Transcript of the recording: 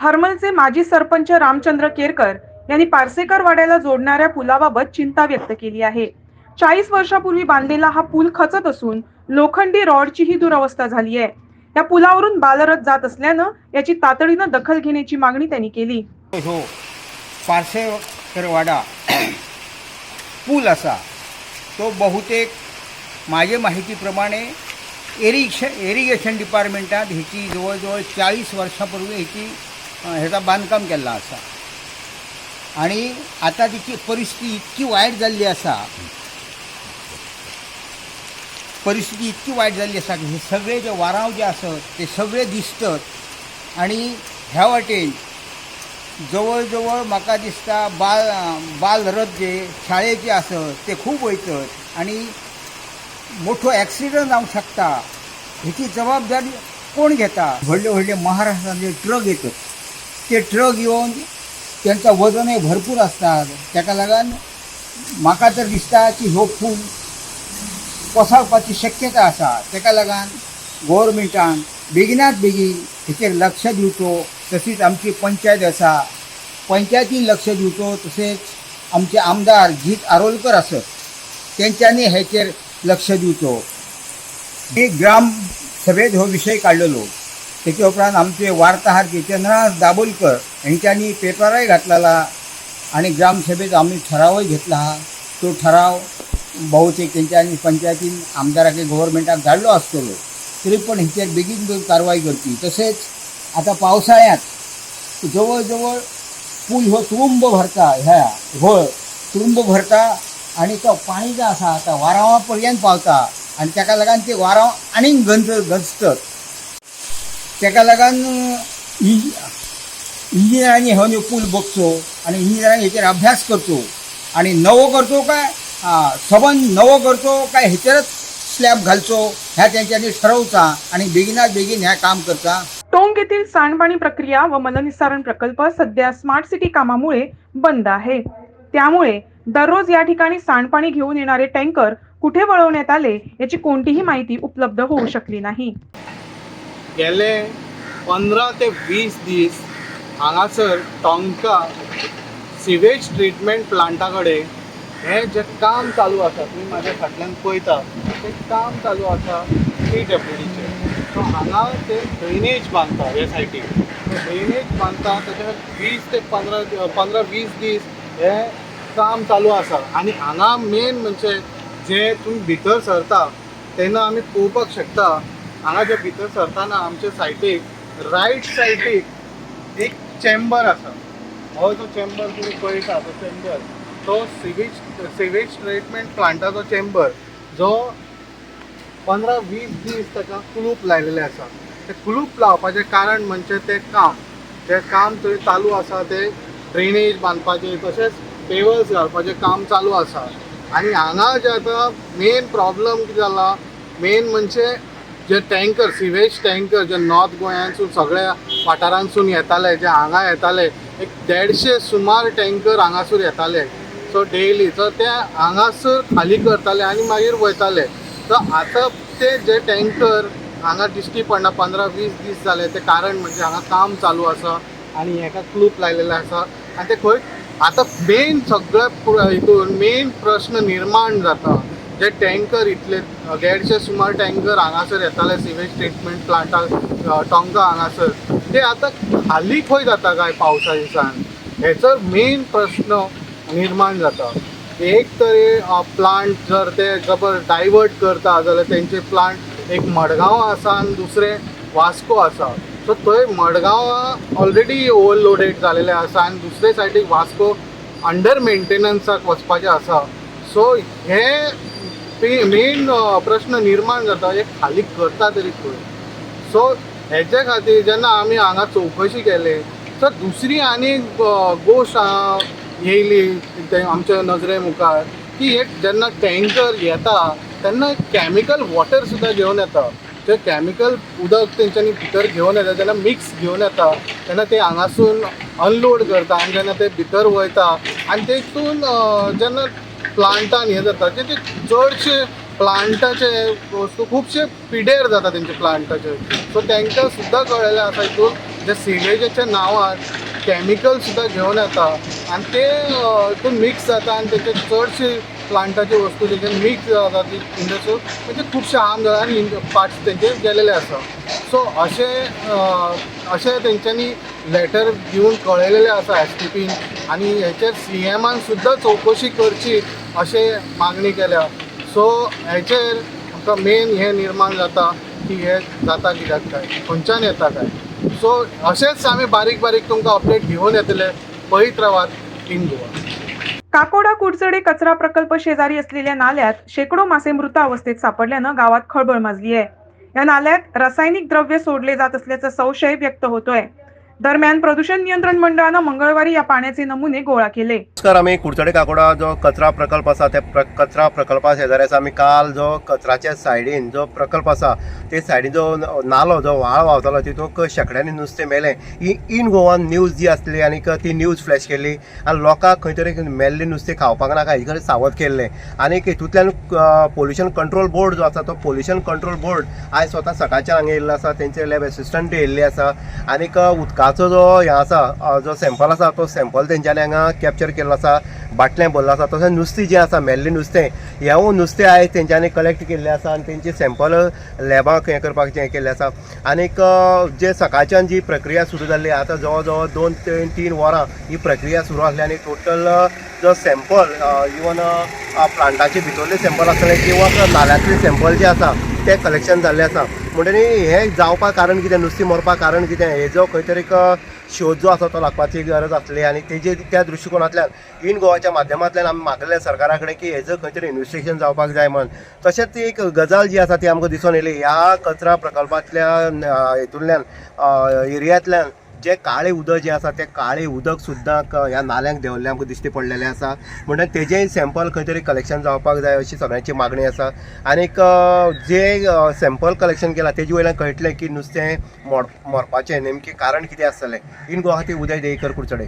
हरमलचे माजी सरपंच रामचंद्र केरकर यांनी पारसेकर वाड्याला जोडणाऱ्या पुलाबाबत चिंता व्यक्त केली आहे. चाळीस वर्षापूर्वी बांधलेला हा पूल खचत असून लोखंडी रॉडची ही दुरवस्था झाली आहे. या पुलावरून बालरथ जात असल्यानं याची तातडीनं दखल घेण्याची मागणी त्यांनी केली. हो पार्सेकरवाडा पूल असा तो बहुतेक माझे माहितीप्रमाणे एरिगेशन एरिगेशन डिपार्टमेंटात ह्याची जवळजवळ चाळीस वर्षापूर्वी ह्याची ह्याचा बांधकाम केला असा. आणि आता तिची परिस्थिती इतकी वाईट जाल्ली असा. परिस्थिती इतकी वाईट जाल्ली असा की हे सगळे जे वाराव जे असत ते सगळे दिसतात. आणि ह्या वाटेन जवळ म्हाका दिसता बाल बालरथ जे शाळेचे आसत ते खूब वयतत आनी मोठो ॲक्सिडंट जावंक शकता. हेची जबाबदारी कोण घेता? व्हडले व्हडले महाराष्ट्रातले ट्रक येतात. ते ट्रक येवन त्यांचं वजनय भरपूर असतात. ताका लागून म्हाका तर दिसता की हो खूब कोसळपाची शक्यता आसा ताका लागून गोवोरमेंटान बेगिनात बेगीन हेचेर लक्ष दिवचो. तशीच आमची पंचायत आसा पंचायतीन लक्ष दिवचो. तसेच आमचे आमदार जीत आरोलकर आसत त्यांच्यानी हेचेर लक्ष दिवचो. एक ग्राम सभेत हो विशय काडलेलो तेचे उपरांत आमचे वार्ताहर जितेंद्रनाथ दाबोलकर हेंच्यांनी पेपरही घातलेला आणि ग्रामसभेत आम्ही ठरावय घेतला. तो ठराव बहुतेक त्यांच्यानी पंचायतीन आमदाराक गव्हर्मेंटाक धाडलो आसतलो तरी पण हेचेर बेगीन बेगीन कारवाई करची तशेंच आता पावसाळ्यात जवळ जवळ पूल हो तुरुंब भरता ह्या व्हळ तुरुंब भरता आणि तो पाणी जो आसा आता वारावा पर्यंत पावता आणि ताका लागून ते वाराव आनीक गंज गजतात. ताका लागून इंजिनियरांनी हो पूल बघचो आणि इंजिनियरांनी हेचेर अभ्यास करचो आणि नवो करचो काय आ, सबंद नवो करचो काय हेचेरच स्लॅब घालचो ह्या त्यांच्यानी ठरवता आणि बेगिनात बेगीन ह्या काम करता टोंग येथील सांडपाणी प्रक्रिया व मलनिस्सारण प्रकल्प सध्या स्मार्ट सिटी कामामुळे बंद आहे. त्यामुळे दररोज या ठिकाणी सांडपाणी घेऊन येणारे टँकर कुठे वळवण्यात आले याची कोणतीही माहिती उपलब्ध होऊ शकली नाही. गेले पंदरा ते वीस दीस हांगासर टोंका सिवेज ट्रिटमेंट प्लांटा कडेन हें जें काम चालू आसा तुमी म्हाज्या फाटल्यान पळयता तें काम चालू आसा पी डब्ल्यूडीचें सो हांगा ते ड्रेनेज बांदता हे सायटीक सो ड्रेनेज बांदता ताचे वीस ते पंदरा पंदरा वीस दीस हें काम चालू आसा. आनी हांगा मेन म्हणजे जे तुमी भितर सरता तेन्ना आमी पळोवपाक शकता हांगाच्या भितर सरताना आमचे सायटीक रायट सायटीक एक चेंबर आसा हो जो चेंबर तुमी पळयता तो चेंबर तो सिवेज सिवेज ट्रिटमेंट प्लांटाचो चेंबर जो पंदरा वीस दीस ताका कुलूप लायलेले आसा तें कुलूप लावपाचें कारण म्हणजे तें काम. जें काम थंय चालू आसा तें ड्रेनेज बांदपाचें तशेंच पेवर्स घालपाचें काम चालू आसा आनी हांगा जें आतां मेन प्रॉब्लम कितें जाला मेन म्हणजे जे टँकर सिवेज टँकर जे नॉर्थ गोंयांतसून सगळ्या वाठारांतसून येताले जे हांगा येताले एक देडशे सुमार टँकर हांगासूर येताले. सो डेली सो ते हांगासर खाली करताले आनी मागीर वयताले. सो आतां ते जे टँकर हांगा दिश्टी पडना पंदरा वीस दीस जाले ते कारण म्हणजे हांगा काम चालू आसा आनी हेका क्लूप लायलेले आसा. आनी ते खंय आतां मेन सगळे हितून मेन प्रश्न निर्माण जाता. जे टँकर इतले देडशे सुमार टँकर हांगासर येताले सिवेज ट्रिटमेंट प्लांटाक टोंका हांगासर ते आतां खाली खंय जाता काय पावसा दिसान हेचो मेन प्रश्न निर्माण जाता. एक तरी प्लांट जर ते जबर डायवर्ट करता जाल्यार तेंचे प्लांट एक मडगांव आसा आनी दुसरें वास्को आसा सो थंय मडगांव ऑलरेडी ओवरलोडेड जालेले आसा आनी दुसरे सायडीक वास्को अंडर मेंटेनन्साक वचपाचें आसा सो हे मेन प्रश्न निर्माण जाता हे खाली करता तरी खंय सो हेजे खातीर जेन्ना आमी हांगा चवकशी केले तर दुसरी आनी गोश्ट येयली ते आमच्या नजरे मुखार की एक जेन्ना टँकर येता तेन्ना कॅमिकल वॉटर सुद्दां घेवन येता. ते कॅमिकल उदक तेंच्यांनी भितर घेवन येता जेन्ना मिक्स घेवन येता तेन्ना ते हांगासून अनलोड करता आनी जेन्ना ते भितर वयता आनी तेतून जेन्ना प्लांटान हें जाता ते ते चडशे प्लांटाचे वस्तू खुबशे पिडेर जाता तेंचे प्लांटाचे. सो तांकां सुद्दां कळलेलें आसा हितून जे सिवेजाच्या नांवार कॅमिकल सुद्दां घेवन येता आनी ते हितून मिक्स जाता आनी तेचे चडशे प्लांटाची वस्तू तेचे मिक्स जाता ती इंडस्ट्री म्हणजे खुबशे हार्म जाता आनी पार्ट्स तेंचे गेलेले आसा सो अशें अशें तेंच्यांनी लेटर दिवन कळयलेलें आसा एस टी पीन आनी हेचेर सी एमान सुद्दां चवकशी करची अशें मागणी केल्या. सो हेचेर आमकां मेन हें निर्माण जाता की हें जाता कित्याक काय? खंयच्यान येता काय? सो अशेंच आमी बारीक बारीक तुमकां अपडेट घेवन येतले. पळयत रावात इन गोवा. काकोडा कुडचडे कचरा प्रकल्प शेजारी असलेल्या नाल्यात शेकडो मासे मृत अवस्थेत सापडल्यानं गावात खळबळ माजली आहे या नाल्यात रासायनिक द्रव्य सोडले जात असल्याचा संशय व्यक्त होतोय. दरम्यान प्रदूषण नियंत्रण मंडळानं मंगळवारी या पाण्याचे नमुने गोळा केले. नमस्कार आमी कुडचडे काकोडा जो कचरा प्रकल्प आसा त्या प्र कचरा प्रकल्पा शेजारी आसा आमी काल जो कचराच्या सायडीन जो प्रकल्प आसा ते सायडीन जो नालो जो व्हाळ व्हांवतालो तितूंत शेकड्यांनी नुस्तें मेलें. ही इन गोवान न्यूज जी आसली आनी ती न्यूज फ्लॅश केल्ली आनी लोकांक खंय तरी मेल्लें नुस्तें खावपाक नाका हेजे कडेन सावध केल्लें. आनी हितूंतल्यान पोल्युशन कंट्रोल बोर्ड जो आसा तो पोल्युशन कंट्रोल बोर्ड आयज स्वता सकाळच्यान हांगा येयल्लो आसा तेंचे लॅब एसिस्टंट येयल्ले आसा आनीक हाचो जो हे आसा जो सॅम्पल आसा तो सॅम्पल तेंच्यांनी हांगा कॅप्चर केल्लो आसा बाटलें भरलो आसा तशें नुस्तें जें आसा मेल्लें नुस्तें हेंवूय नुस्तें आयज तेंच्यांनी कलेक्ट केल्लें आसा आनी तेंची सॅम्पल लॅबाक हें करपाक जें केल्लें आसा. आनीक जे सकाळच्यान जी प्रक्रिया सुरू जाल्ली आतां जवळ जवळ दोन ते तीन वरां ही प्रक्रिया सुरू आसली आनी टोटल जो सॅम्पल इवन प्लांटाचे भितरले सॅम्पल आसतले किंवा नाल्यांतले सॅम्पल जे आसा ते कलेक्शन जाल्लें आसा. म्हणटरी हें जावपाक कारण कितें नुस्तें मरपाक कारण कितें हेजो खंय तरी एक शोध जो आसा तो लागपाची गरज आसली आनी तेजे त्या दृश्टिकोनांतल्यान इन गोवाच्या माध्यमांतल्यान आमी मागलें सरकारा कडेन की हेजो खंय तरी इन्वेस्टिगेशन जावपाक जाय म्हण तशेंच ती एक गजाल जी आसा ती आमकां दिसून येयली ह्या कचरा प्रकल्पांतल्या हेतूंतल्यान हितूंतल्यान एरियांतल्यान जें काळें उदक जें आसा तें काळें उदक सुद्दां ह्या नाल्यांक देंवल्लें आमकां दिश्टी पडलेलें आसा म्हणटगीर तेजेय सॅम्पल खंय तरी कलेक्शन जावपाक जाय अशी सगळ्यांची मागणी आसा आनीक जे सॅम्पल कलेक्शन केलां तेजे वयल्यान कळटलें की नुस्तें मोड मरपाचें नेमकें कारण कितें आसतलें. इन गोवा उदय देईकर कुडचडे.